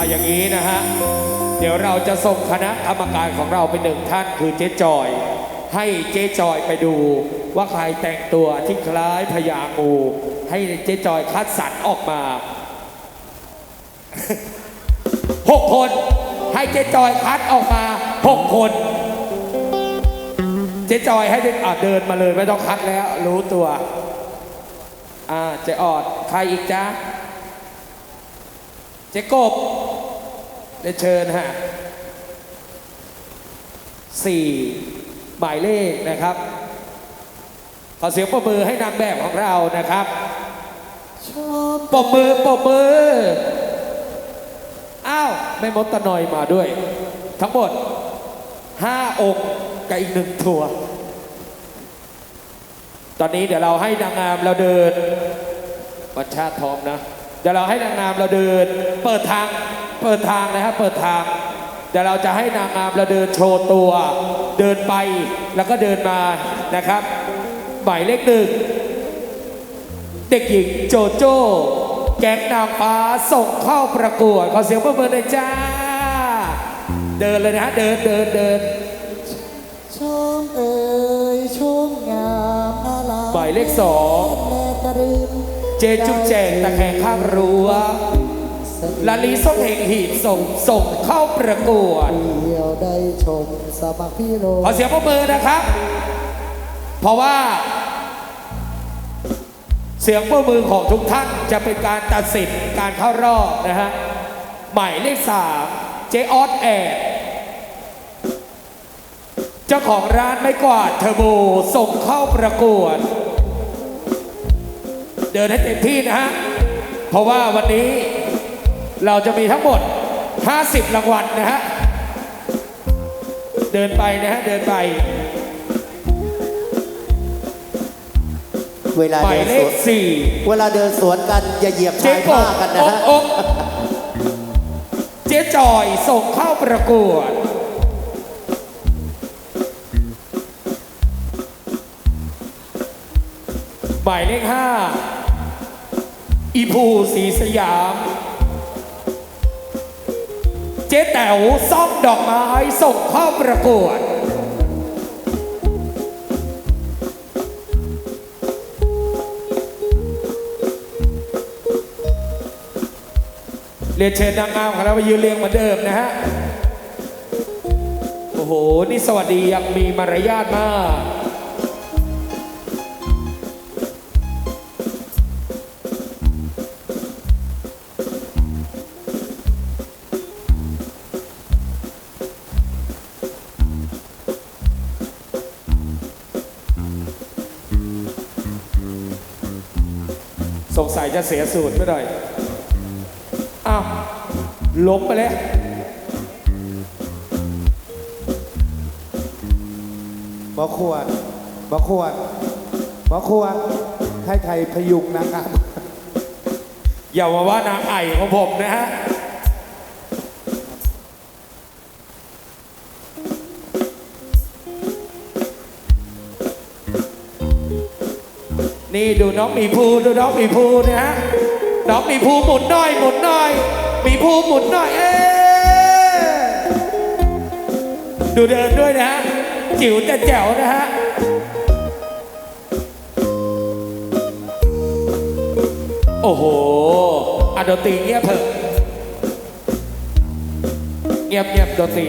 เอาอย่างนี้นะฮะ เดี๋ยวเราจะส่งคณะกรรมการของเราเป็นหนึ่งท่านคือเจ๊จอย ให้เจ๊จอยไปดู ว่าใครแต่งตัวที่คล้ายพญางูให้เจ๊จอยคัดสรรออกมาหกคนให้เจ๊จอยคัดออกมาหกคน เจ๊จอยให้เดินเดินมาเลยไม่ต้องคัดแล้ว รู้ตัว อ่าเจ๊ออดใครอีกจ๊ะเจ๊กบ เรียนเชิญฮะสี่หมายเลขนะครับ ขอเสียงปรบมือให้นางแบบของเรานะครับชอบปรบมือปรบมือ อ้าวแม่มดตะนอยมาด้วย ทั้งหมดห้าองค์กับอีกหนึ่งทัวร์ตอนนี้เดี๋ยวเราให้นางงามเราเดินวัดชาติทอมนะ เดี๋ยวเราให้นางงามเราเดิน เปิดทาง เปิดทางนะครับเปิดทางเดี๋ยวเราจะให้นางงามเราเดินโชว์ตัว เดินไปแล้วก็เดินมานะครับหมายเลขหนึ่งเด็กหญิงโจโจ้แก๊งนางฟ้าส่งเข้าประกวดขอเสียงปรบมือหน่อยจ้า เดินเลยนะฮะเดินเดินเดินชมเอ่ยชมงามอาลาหมายเลขสองแม่ตะรึมเจจุ๊บแจงตะแคงข้างรั้ว ลาลีส้มเหงหีบส่งส่งเข้าประกวดเดียวได้ชมสมัครพี่โลขอเสียงปรบมือนะครับ เพราะว่า เสียงปรบมือของทุกท่านจะเป็นการตัดสินการเข้ารอบนะฮะหมายเลขสามเจออสแอดเจ้าของร้านไม้กวาดเทอร์โบส่งเข้าประกวด เดินให้เต็มที่นะฮะเพราะว่าวันนี้ เราจะมีทั้งหมด 50 รางวัลนะฮะ เดินไปนะฮะ เดินไป เวลาหมาเดิยนเลสขวนสี่เวลาเดินสวนกันอย่าเหยียบเจ๊ชายกผ้าบกันนะอกฮะอกเจ๊จอยส่งเข้าประกวด หมายเลขห้าอีภูสีสยาม เจ๊แต๋วซ่อมดอกไม้ส่งเข้าประกวดเรียนเชิญนางงามของเราไปยืนเรียงเหมือนเดิมนะฮะ โอ้โห นี่สวัสดียังมีมารยาทมาก สงสัยจะเสียสูตรไปหน่อย อ้าวล้มไปแล้วหมอขวดหมอขวดหมอขวดให้ไทยพยุงนะครับ อย่ามาว่านางไอ่ของผมนะฮะ นี่ดูน้องมีภูดูน้องมีภูนะฮะน้องมีภูหมุนหน่อยหมุนหน่อย มีภูหมุนหน่อย เอ๊ดูเดินด้วยนะฮะจิ๋วแต่แจ๋วนะฮะโอ้โหอะดนตรีเงียบเถอะเงียบเงียบดนตรี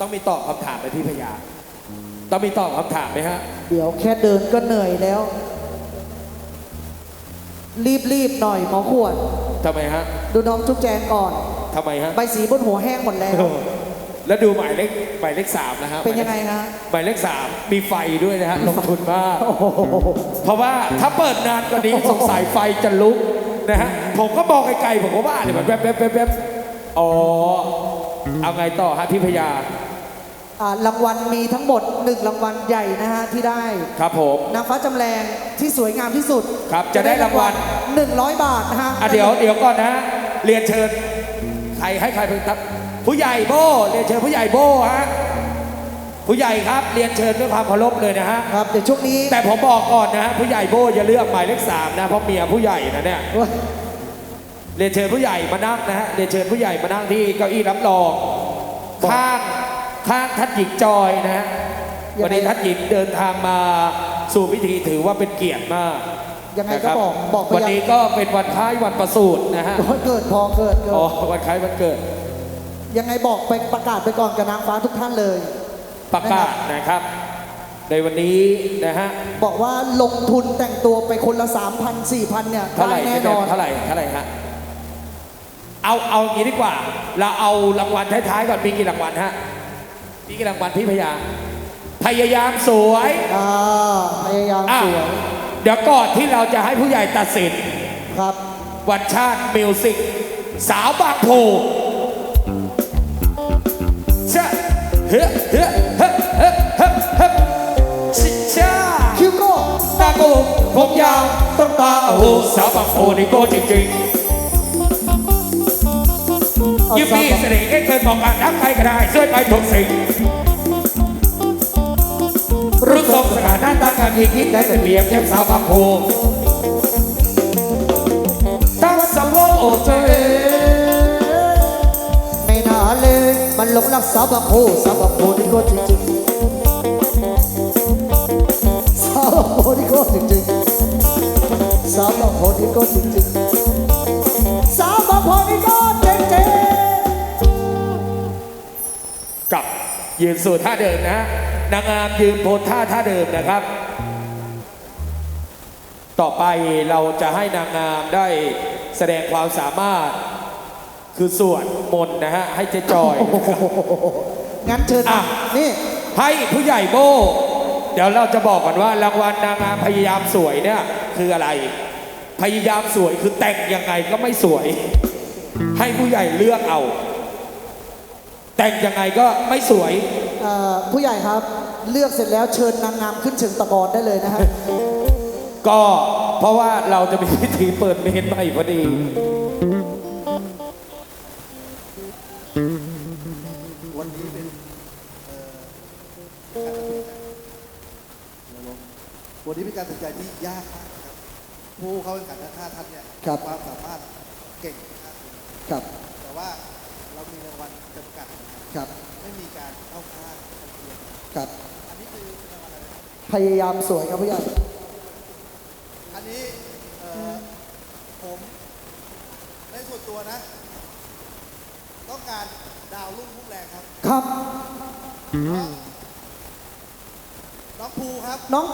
ต้องมีตอบคำถามไหมพี่พยา ต้องมีตอบคำถามไหมฮะ เดี๋ยวแค่เดินก็เหนื่อยแล้วรีบรีบๆหน่อยหมอขวด ทำไมฮะ ดูน้องจุ๊บแจงก่อน ทำไมฮะ ใบสีบนหัวแห้งหมดแล้ว แล้วดูหมายเลขหมายเลขสามนะฮะเป็นยังไงฮะหมายเลขสามมีไฟด้วยนะฮะ ลงทุนมากโอ้โหเพราะว่าถ้าเปิดนานกว่านี้สงสัยไฟจะลุกนะฮะ ผมก็มองไกลๆผมก็ว่าเนี่ยมันแวบๆแวบๆอ๋อ เอาไงต่อฮะพี่พยาอ่า รางวัลมีทั้งหมดหนึ่งรางวัลใหญ่นะฮะที่ได้ครับผมนางฟ้าจำแรงที่สวยงามที่สุดครับจะได้รางวัล 100 บาทนะฮะอะเดี๋ยวเดี๋ยวก่อนนะฮะเรียนเชิญใครให้ใครเป็นครับ ผู้ใหญ่โบเรียนเชิญผู้ใหญ่โบฮะผู้ใหญ่ครับเรียนเชิญด้วยความเคารพเลยนะฮะครับเดี๋ยวช่วงนี้แต่ผมบอกก่อนนะฮะผู้ใหญ่โบอย่าเลือกหมายเลขสามนะเพราะเมียผู้ใหญ่นะเนี่ยเรียนเชิญผู้ใหญ่มานั่งนะฮะเรียนเชิญผู้ใหญ่มานั่งที่เก้าอี้รับรองข้าง ข้างท่านหญิงจอยนะฮะยังไง วันนี้ท่านหญิงเดินทางมาสู่พิธีถือว่าเป็นเกียรติมากยังไงนะคก็รับบอกบอกไปวันยังนี้ก็เป็นวันคล้ายวันประสูตินะฮะวันเกิดพอเกิดเกิดอ๋อวันคล้ายวันเกิดยังไงบอกไปประกาศไปก่อนกับนางฟ้าทุกท่านเลย ประกาศนะครับ ในวันนี้นะฮะบอกว่าลงทุนแต่งตัวไปคนละ 3,000 4,000 เนี่ยเท่าไหได้ร่แน่พี่นแบอมนเท่าไหร่เท่าไหร่ฮะเอาเอาอย่างนี้ดีกว่า เราเอารางวัลท้ายๆก่อนมีกี่รางวัลฮะ มีกี่รางวัลพี่พยา พยายามสวยอ่าพยายามอะสวยเดี๋ยวก่อนที่เราจะให้ผู้ใหญ่ตัดสินครับ วันชาติมิวสิกสาวบางโพชะเฮ้เฮ้เฮ้เฮ้เฮ้เฮ้ชิชาคิวโก้ตาโกผมยาวต้องตาโอ้โหสาวบางโพนี่โก้จริงๆเอา ยิ้มมีเสน่ห์เอ็กเคยบอกอ่านทักใครก็ได้ช่วยไปทุกสิ่งรู้ทรงสถานะตาการที่คิดได้เป็นเบียบเทียบสาวบางโพตั้งสาวโอเจไม่น่าเลย มันหลงรักสาวบางโพสาวบางโพนี่ก็จริงๆสาวบางโพนี่ก็จริงๆสาวบางโพนี่ก็จริงๆสาวบางโพนี่ก็ ยืนสู่ท่าเดิมนะนางงามยืนโพสท่าท่าเดิมนะครับ ต่อไปเราจะให้นางงามได้แสดงความสามารถ คือสวดมนต์นะฮะให้เจ๊จอยนะครับๆงั้นเชิญอะ นี่ให้ผู้ใหญ่โบ เดี๋ยวเราจะบอกก่อนว่ารางวัลนางงามพยายามสวยเนี่ยคืออะไร พยายามสวยคือแต่งยังไงก็ไม่สวย ให้ผู้ใหญ่เลือกเอา แต่งยังไงก็ไม่สวย เอ่อผู้ใหญ่ครับเลือกเสร็จแล้วเชิญนางงามขึ้นเชิงตะกอนได้เลยนะฮะ ก็เพราะว่าเราจะมีพิธีเปิดเมนใหม่พอดี วันนี้เป็นเอ่อวันนี้เป็นการตัดสินใจที่ยากมากนะครับผู้เข้าแข่งขันทั้งห้าท่านเนี่ยครับ ความสามารถเก่งมากครับ แต่ว่า เรามีรางวัลจำกัดนะครับครับไม่มีการเข้าข้างกันเองครับอันนี้คือรางวัลอะไรนะครับพยายามสวยครับผู้ใหญ่อันนี้เอ่อผมในส่วนตัวนะ ต้องการดาวรุ่งพุ่งแรงครับครับน้องภูครับน้อง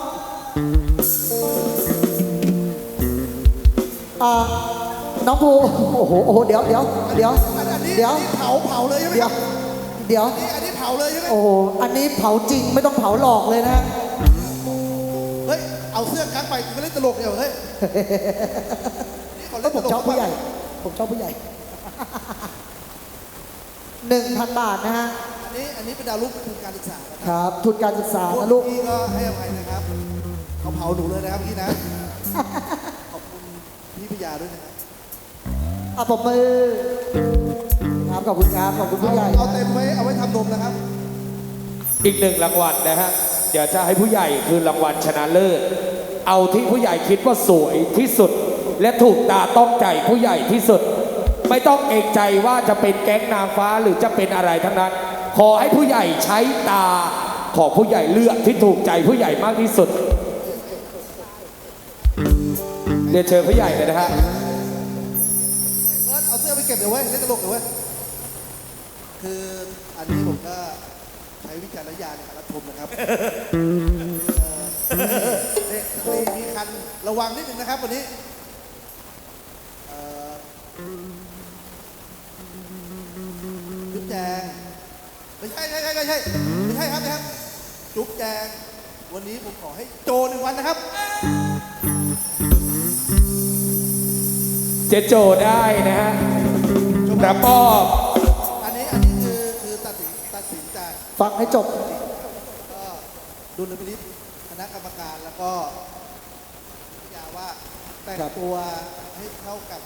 อ่าน้องภูโอ้โหโอ้โหเดี๋ยวเดี๋ยวเดี๋ยวอันอันนี้ เดี๋ยวอันนี้เผาเผาเลยใช่ไหมเดี๋คยวรับเดี๋ยว นี่อันนี้เผาเลยใช่ไหมโอ้โห อันนี้เผาจริงไม่ต้องเผาหลอกเลยนะ เฮ้ย เอาเสื้อกั๊กไปกูก็เล่นตลกเดียวเฮ้ยนี่ขอก็เล่นผตมลกชอบผู้ใหญ่ ผมชอบผู้ใหญ่หนึ่งพันบาทนะฮะ อันนี้อันนี้เป็นดาวรุ่งทุนการศึกษานะครับครับ ทุนการศึกษาพวนะลูก พี่ก็ให้อภัยนะครับเขาเผาหนูเลยนะครับพี่นะ ขอบคุณพี่พยาด้วยนะครับ อะปรบมือ ครับขอบคุณครับขอบคุณผู้ใหญ่เอานะเต็มไว้เอาไว้ทำนมนะครับ อีกหนึ่งรางวัลนะฮะ เดี๋ยวจะให้ผู้ใหญ่คือรางวัลชนะเลิศ เอาที่ผู้ใหญ่คิดว่าสวยที่สุด และถูกตาต้องใจผู้ใหญ่ที่สุด ไม่ต้องเอกใจว่าจะเป็นแก๊งนางฟ้าหรือจะเป็นอะไรทั้งนั้น ขอให้ผู้ใหญ่ใช้ตาของผู้ใหญ่เลือกที่ถูกใจผู้ใหญ่มากที่สุด เรียนเชิญผู้ใหญ่เลยนะฮะ เอิร์ธเอาเสื้อไปเก็บเดี๋ยวเว้ยเล่นตลกเดี๋ยวเว้ย คืออันนี้ผมก็ใช้วิจารณญาณในการรับชมนะครับเอ่อเนี่ยนี่มีคันระวังนิดนึงนะครับวันนี้เอ่อจุ๊บแจงไม่ใช่ไม่ใช่ไม่ใช่ไม่ใช่ครับไม่ใช่ครับ จุ๊บแจง วันนี้ผมขอให้โจหนึ่งวันนะครับ เจโจได้นะฮะรับมอบ ฟังให้จบ ก็ดุลพินิจคณะกรรมการแล้วก็พิจารณาว่าแต่งครับ ตัวให้เข้ากับ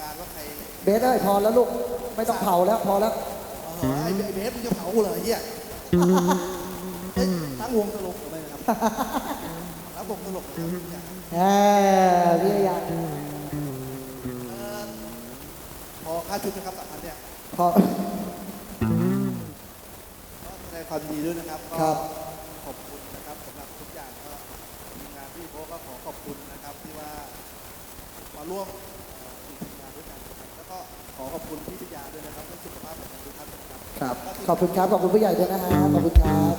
งานว่าใครเบสเอ้ยพอแล้วลูก ไม่ต้องเผาแล้วพอแล้ว เออไอ้ไอ้เบสมึงจะเผากูเหรอไอ้เฮียเอ้ยตั้งวงตลกเลยนะครับตั้งวงตลกเลยครับแหมพี่ใหญ่เอ่อพอค่าชุดนะครับสามพันเนี่ย พอก็แสดง ความยินดีด้วยนะครับก็ครับ ขอบคุณนะครับสำหรับทุกอย่างก็ทีมงานพี่โบ๊ทก็ขอขอบคุณนะครับที่ว่ามาร่วมเอ่อทีมงานด้วยกันนะครับแล้วก็ขอขอบคุณพี่พิยาด้วยนะครับและสุขภาพแข็งแรงทุกท่านนะครับ ครับ ขอบคุณครับ ขอบคุณผู้ใหญ่ด้วยนะฮะ ขอบคุณครับ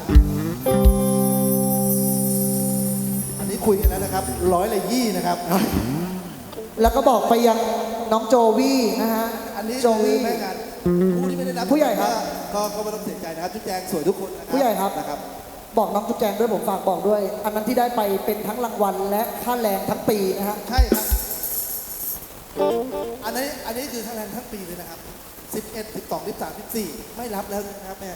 อันนี้คุยกันแล้วนะครับร้อยละยี่นะครับ แล้วก็บอกไปยังน้องโจวี่นะฮะอันนี้โจคือวี่ แม่งานผู้ที่ไม่ได้รับผู้ใหญ่ครับ ก็ก็ไม่ต้องเสียใจนะครับทุกแจงสวยทุกคนนะครับผู้ใหญ่ครับ นะครับ บอกน้องจุ๊บแจงด้วยผมฝากบอกด้วย อันนั้นที่ได้ไปเป็นทั้งรางวัลและค่าแรงทั้งปีนะฮะใช่ครับ อันนี้อันนี้คือทั้งแรงทั้งปีเลยนะครับ 11 12 13 14 ไม่รับแล้วนะครับแม่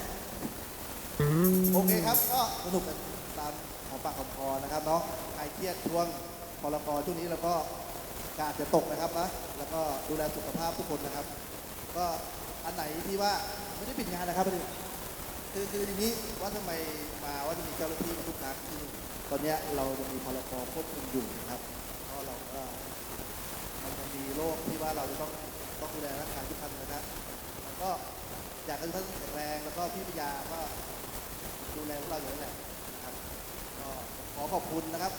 โอเคครับ ก็สนุกกันตามหอมปากหอมคอนะครับเนาะใครเครียดช่วงพลกรช่วงนี้แล้วก็กาดจะตกนะครับนะแล้วก็ดูแลสุขภาพทุกคนนะครับ ก็อันไหนที่ว่า ไม่ได้ปิดงานนะครับประเด็นคือคืออย่างนี้ว่าทำไมมาว่าจะมีเจ้าหน้าที่มาทุกครั้งคือตอนเนี้ยเราจะมีพลกรควบคุมอยู่นะครับเพราะเราก็มันจะมีโรคที่ว่าเราจะต้องต้องดูแลร่างกายทุกท่านนะครับแล้วก็อยากให้ทุกท่านแข็งแรงแล้วก็พี่ปัญญาก็ดูแลพวกเราอยู่นั่นแหละนะครับก็ขอขอบคุณนะครับ